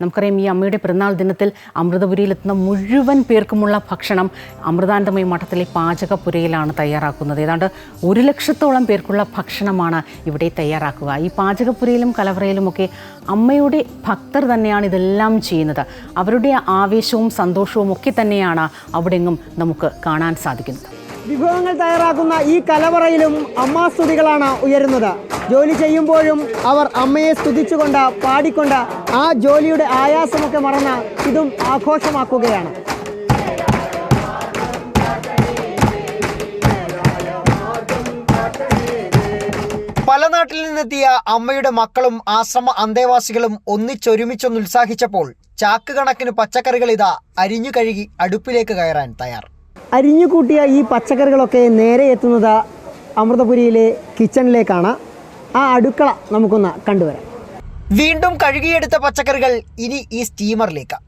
നമുക്കറിയാം ഈ അമ്മയുടെ പിറന്നാൾ ദിനത്തിൽ അമൃതപുരിയിലെത്തുന്ന മുഴുവൻ പേർക്കുമുള്ള ഭക്ഷണം അമൃതാനന്ദമയ മഠത്തിലെ പാചകപ്പുരയിലാണ് തയ്യാറാക്കുന്നത്. ഏതാണ്ട് ഒരു ലക്ഷത്തോളം പേർക്കുള്ള ഭക്ഷണമാണ് ഇവിടെ തയ്യാറാക്കുക. ഈ പാചകപ്പുരയിലും കലവറയിലുമൊക്കെ അമ്മയുടെ ഭക്തർ തന്നെയാണ് ഇതെല്ലാം ചെയ്യുന്നത്. അവരുടെ ആവേശവും സന്തോഷവും ഒക്കെ തന്നെയാണ് അവിടെങ്ങും നമുക്ക് കാണാൻ സാധിക്കുന്നത്. വിഭവങ്ങൾ തയ്യാറാക്കുന്ന ഈ കലവറയിലും അമ്മാസ്തുതികളാണ് ഉയരുന്നത്. ജോലി ചെയ്യുമ്പോഴും അവർ അമ്മയെ സ്തുതിച്ചുകൊണ്ട് പാടിക്കൊണ്ട് ആ ജോലിയുടെ ആയാസമൊക്കെ മറന്ന് ഇതും ആഘോഷമാക്കുകയാണ്. പല നാട്ടിൽ നിന്നെത്തിയ അമ്മയുടെ മക്കളും ആശ്രമ അന്തേവാസികളും ഒന്നിച്ചൊരുമിച്ചൊന്നുത്സാഹിച്ചപ്പോൾ ചാക്ക് കണക്കിന് പച്ചക്കറികൾ ഇതാ അരിഞ്ഞു കഴുകി അടുപ്പിലേക്ക് കയറാൻ തയ്യാർ. അരിഞ്ഞു കൂട്ടിയ ഈ പച്ചക്കറികളൊക്കെ നേരെ എത്തുന്നത് അമൃതപുരിയിലെ കിച്ചണിലേക്കാണ്. ആ അടുക്കള നമുക്കൊന്ന് കണ്ടുവരാം. വീണ്ടും കഴുകിയെടുത്ത പച്ചക്കറികൾ ഇനി ഈ സ്റ്റീമറിലേക്ക്.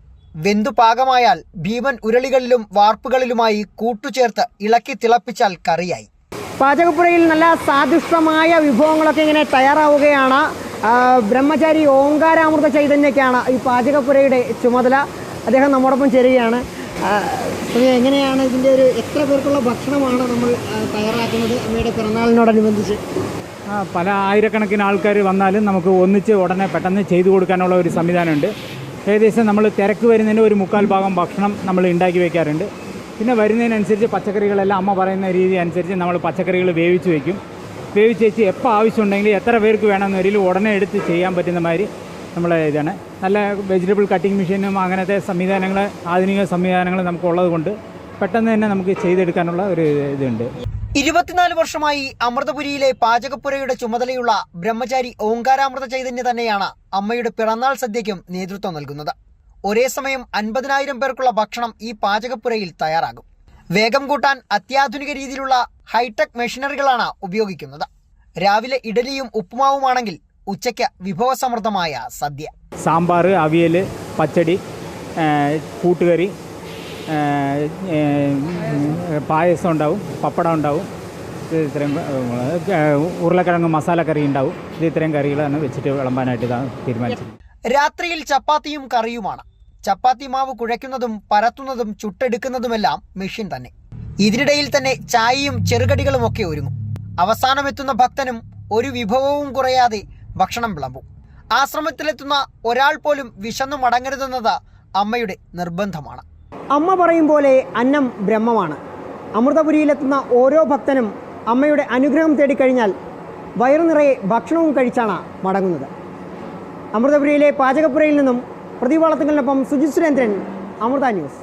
വെന്തു പാകമായാൽ ഭീമൻ ഉരുളികളിലും വാർപ്പുകളിലുമായി കൂട്ടുചേർത്ത് ഇളക്കി തിളപ്പിച്ചാൽ കറിയായി. പാചകപ്പുരയിൽ നല്ല സ്വാദിഷ്ടമായ വിഭവങ്ങളൊക്കെ ഇങ്ങനെ തയ്യാറാവുകയാണ്. ബ്രഹ്മചാരി ഓങ്കാരാമൃത ചൈതന്യക്കാണ് ഈ പാചകപ്പുരയുടെ ചുമതല. അദ്ദേഹം നമ്മോടൊപ്പം ചേരുകയാണ്. എങ്ങനെയാണ് ഇതിന്റെ ഒരു എത്ര പേർക്കുള്ള ഭക്ഷണമാണ് നമ്മൾ തയ്യാറാക്കുന്നത് അമ്മയുടെ പിറന്നാളിനോടനുബന്ധിച്ച്? പല ആയിരക്കണക്കിന് ആൾക്കാർ വന്നാലും നമുക്ക് ഒന്നിച്ച് ഉടനെ പെട്ടെന്ന് ചെയ്തു കൊടുക്കാനുള്ള ഒരു സംവിധാനമുണ്ട്. ഏകദേശം നമ്മൾ തിരക്ക് വരുന്നതിന് ഒരു മുക്കാൽ ഭാഗം ഭക്ഷണം നമ്മൾ ഉണ്ടാക്കി വയ്ക്കാറുണ്ട് പിന്നെ വരുന്നതിനനുസരിച്ച് പച്ചക്കറികളെല്ലാം അമ്മ പറയുന്ന രീതി അനുസരിച്ച് നമ്മൾ പച്ചക്കറികൾ വേവിച്ച് വയ്ക്കും വേവിച്ച് വെച്ച് എപ്പോൾ ആവശ്യമുണ്ടെങ്കിൽ എത്ര പേർക്ക് വേണമെന്ന് ഉടനെ എടുത്ത് ചെയ്യാൻ പറ്റുന്ന മാതിരി നമ്മളെ ഇതാണ്. നല്ല വെജിറ്റബിൾ കട്ടിംഗ് മെഷീനും അങ്ങനത്തെ സംവിധാനങ്ങൾ ആധുനിക സംവിധാനങ്ങൾ നമുക്കുള്ളത് കൊണ്ട് പെട്ടെന്ന് തന്നെ നമുക്ക് ചെയ്തെടുക്കാനുള്ള ഒരു ഇതുണ്ട്. ഇരുപത്തിനാല് വർഷമായി അമൃതപുരിയിലെ പാചകപ്പുരയുടെ ചുമതലയുള്ള ബ്രഹ്മചാരി ഓങ്കാരാമൃത ചൈതന്യ തന്നെയാണ് അമ്മയുടെ പിറന്നാൾ സദ്യയ്ക്കും നേതൃത്വം നൽകുന്നത്. ഒരേ സമയം അൻപതിനായിരം പേർക്കുള്ള ഭക്ഷണം ഈ പാചകപ്പുരയിൽ തയ്യാറാകും. വേഗം കൂട്ടാൻ അത്യാധുനിക രീതിയിലുള്ള ഹൈടെക് മെഷീനറികളാണ് ഉപയോഗിക്കുന്നത്. രാവിലെ ഇഡലിയും ഉപ്പുമാവുമാണെങ്കിൽ ഉച്ചയ്ക്ക് വിഭവസമൃദ്ധമായ സദ്യ. സാമ്പാർ അവിയൽ പച്ചടി കൂട്ടുകറി പായസം ഉണ്ടാവും പപ്പടം ഉണ്ടാവും. ഇത് ഇത്രയും ഉരുളക്കിഴങ്ങ് മസാല കറി ഉണ്ടാവും. ഇത് ഇത്രയും കറികളാണ് വെച്ചിട്ട് വിളമ്പാനായിട്ട് ഇതാണ് തീരുമാനിച്ചത്. രാത്രിയിൽ ചപ്പാത്തിയും കറിയുമാണ്. ചപ്പാത്തി മാവ് കുഴയ്ക്കുന്നതും പരത്തുന്നതും ചുട്ടെടുക്കുന്നതുമെല്ലാം മെഷീൻ തന്നെ. ഇതിനിടയിൽ തന്നെ ചായയും ചെറുകടികളും ഒക്കെ ഒരുങ്ങും. അവസാനമെത്തുന്ന ഭക്തനും ഒരു വിഭവവും കുറയാതെ ഭക്ഷണം വിളമ്പും. ആശ്രമത്തിലെത്തുന്ന ഒരാൾ പോലും വിശന്നു മടങ്ങരുതെന്നത് അമ്മയുടെ നിർബന്ധമാണ്. അമ്മ പറയും പോലെ അന്നം ബ്രഹ്മമാണ്. അമൃതപുരിയിലെത്തുന്ന ഓരോ ഭക്തനും അമ്മയുടെ അനുഗ്രഹം തേടിക്കഴിഞ്ഞാൽ വയറു നിറയെ ഭക്ഷണവും കഴിച്ചാണ് മടങ്ങുന്നത്. അമൃതപുരിയിലെ പാചകപ്പുരയിൽ നിന്നും പ്രതിപാളത്തുകളിനൊപ്പം സുജിത് സുരേന്ദ്രൻ അമൃത ന്യൂസ്.